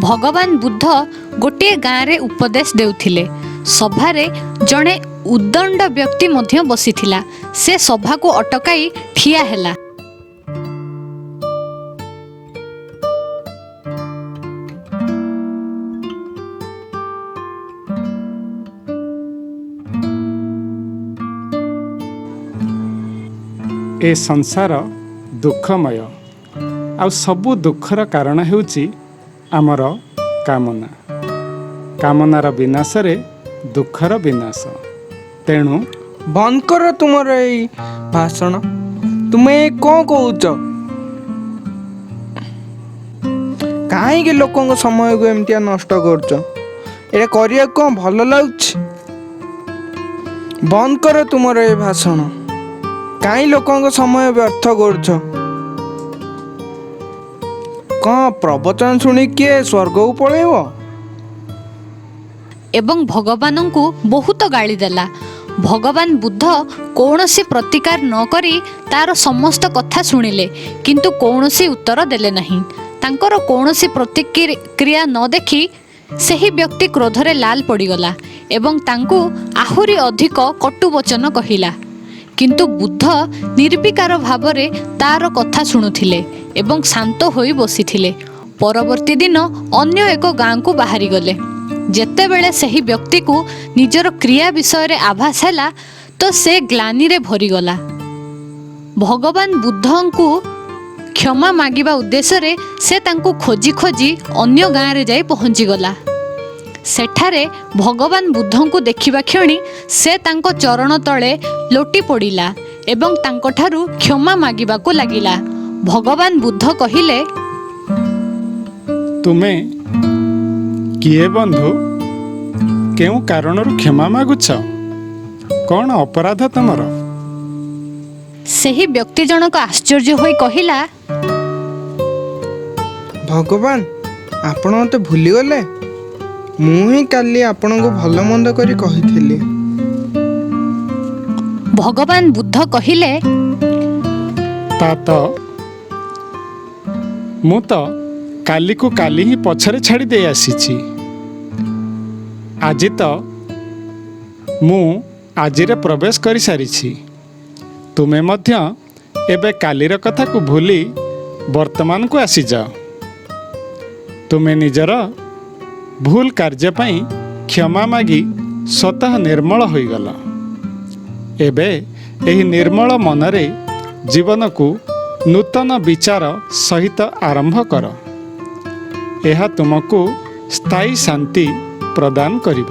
ଭଗବାନ ବୁଦ୍ଧ ଗୋଟିଏ ଗାଁରେ ଉପଦେଶ ଦେଉଥିଲେ। ସଭାରେ ଜଣେ ଉଦଣ୍ଡ ବ୍ୟକ୍ତି ମଧ୍ୟ ବସିଥିଲା। ସେ ସଭାକୁ ଅଟକାଇ ଠିଆ ହେଲା। ଏ ସଂସାର ଦୁଃଖମୟ। ଆଉ ସବୁ ଦୁଃଖର କାରଣ ହେଉଛି ଆମର କାମନା। କାମନାର ବିନାଶରେ ଦୁଃଖର ବିନାଶ। ତେଣୁ ବନ୍ଦ କର ତୁମର ଏଇ ଭାଷଣ ତୁମେ କ'ଣ କହୁଛ? କାହିଁକି ଲୋକଙ୍କ ସମୟକୁ ଏମିତିଆ ନଷ୍ଟ କରୁଛ? ଏଇଟା କରିବାକୁ କ'ଣ ଭଲ ଲାଗୁଛି? ବନ୍ଦ କର ତୁମର ଏ ଭାଷଣ କାହିଁ ଲୋକଙ୍କ ସମୟ ବ୍ୟର୍ଥ କରୁଛ? କ'ଣ ପ୍ରବଚନ ଶୁଣି କିଏ ସ୍ୱର୍ଗକୁ ପଳେଇବ? ଏବଂ ଭଗବାନଙ୍କୁ ବହୁତ ଗାଳି ଦେଲା। ଭଗବାନ ବୁଦ୍ଧ କୌଣସି ପ୍ରତିକାର ନ କରି ତାର ସମସ୍ତ କଥା ଶୁଣିଲେ କିନ୍ତୁ କୌଣସି ଉତ୍ତର ଦେଲେ ନାହିଁ। ତାଙ୍କର କୌଣସି ପ୍ରତିକ୍ରିୟା ନ ଦେଖି ସେହି ବ୍ୟକ୍ତି କ୍ରୋଧରେ ଲାଲ ପଡ଼ିଗଲା ଏବଂ ତାଙ୍କୁ ଆହୁରି ଅଧିକ କଟୁ ବଚନ କହିଲା। କିନ୍ତୁ ବୁଦ୍ଧ ନିର୍ବିକାର ଭାବରେ ତାର କଥା ଶୁଣୁଥିଲେ। ଏବଂ ଶାନ୍ତ ହୋଇ ବସିଥିଲେ। ପରବର୍ତ୍ତୀ ଦିନ ଅନ୍ୟ ଏକ ଗାଁକୁ ବାହାରିଗଲେ। ଯେତେବେଳେ ସେହି ବ୍ୟକ୍ତିକୁ ନିଜର କ୍ରିୟା ବିଷୟରେ ଆଭାସ ହେଲା ତ ସେ ଗ୍ଲାନିରେ ଭରିଗଲା। ଭଗବାନ ବୁଦ୍ଧଙ୍କୁ କ୍ଷମା ମାଗିବା ଉଦ୍ଦେଶ୍ୟରେ ସେ ତାଙ୍କୁ ଖୋଜି ଖୋଜି ଅନ୍ୟ ଗାଁରେ ଯାଇ ପହଞ୍ଚିଗଲା। ସେଠାରେ ଭଗବାନ ବୁଦ୍ଧଙ୍କୁ ଦେଖିବା କ୍ଷଣି ସେ ତାଙ୍କ ଚରଣ ତଳେ ଲୋଟି ପଡ଼ିଲା ଏବଂ ତାଙ୍କଠାରୁ କ୍ଷମା ମାଗିବାକୁ ଲାଗିଲା। ଭଗବାନ ବୁଦ୍ଧ କହିଲେ ତୁମେ କିଏ ବନ୍ଧୁ? କେଉଁ କାରଣରୁ କ୍ଷମା ମାଗୁଛ? କ'ଣ ଅପରାଧ ତମର? ସେହି ବ୍ୟକ୍ତି ଜଣକ ଆଶ୍ଚର୍ଯ୍ୟ ହୋଇ କହିଲା ଭଗବାନ ଆପଣ ମୋତେ ଭୁଲିଗଲେ? ମୁଁ ହିଁ କାଲି ଆପଣଙ୍କୁ ଭଲ ମନ୍ଦ କରି କହିଥିଲି। ଭଗବାନ ବୁଦ୍ଧ କହିଲେ ତା ତ ମୁଁ ତ କାଲିକୁ କାଲି ହିଁ ପଛରେ ଛାଡ଼ି ଦେଇ ଆସିଛି। ଆଜି ତ ମୁଁ ଆଜିରେ ପ୍ରବେଶ କରିସାରିଛି। ତୁମେ ମଧ୍ୟ ଏବେ କାଲିର କଥାକୁ ଭୁଲି ବର୍ତ୍ତମାନକୁ ଆସିଯାଅ ତୁମେ ନିଜର ଭୁଲ କାର୍ଯ୍ୟ ପାଇଁ କ୍ଷମା ମାଗି ସ୍ୱତଃ ନିର୍ମଳ ହୋଇଗଲ। ଏବେ ଏହି ନିର୍ମଳ ମନରେ ଜୀବନକୁ ନୂତନ ବିଚାର ସହିତ ଆରମ୍ଭ କର। ଏହା ତୁମକୁ ସ୍ଥାୟୀ ଶାନ୍ତି ପ୍ରଦାନ କରିବ।